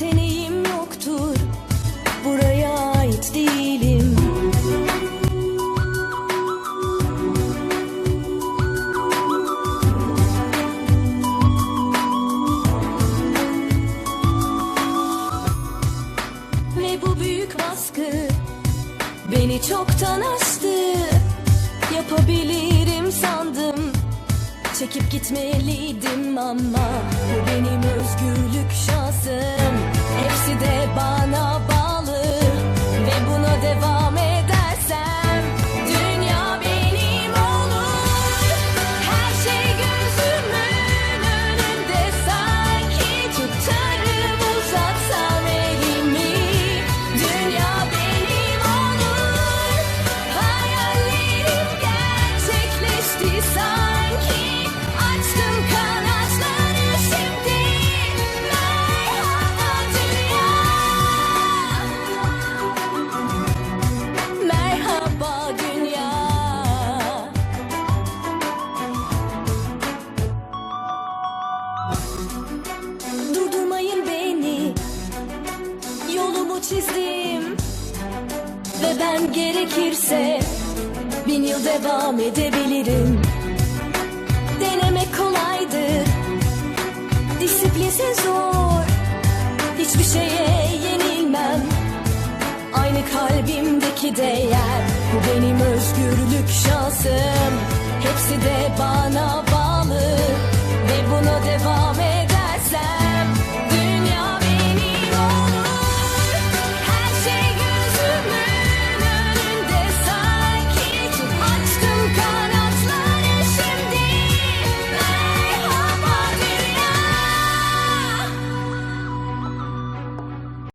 yeteneğim yoktur. Buraya ait değilim. Ve bu büyük baskı Beni çoktan astı Yapabilirim sandım. Çekip gitmeliydim ama Bu benim özgürlük şansım. çizdim. Ve ben gerekirse bin yıl devam edebilirim. Denemek kolaydır. Disiplinse zor. Hiçbir şeye yenilmem. Aynı kalbimdeki değer. Bu benim özgürlük şansım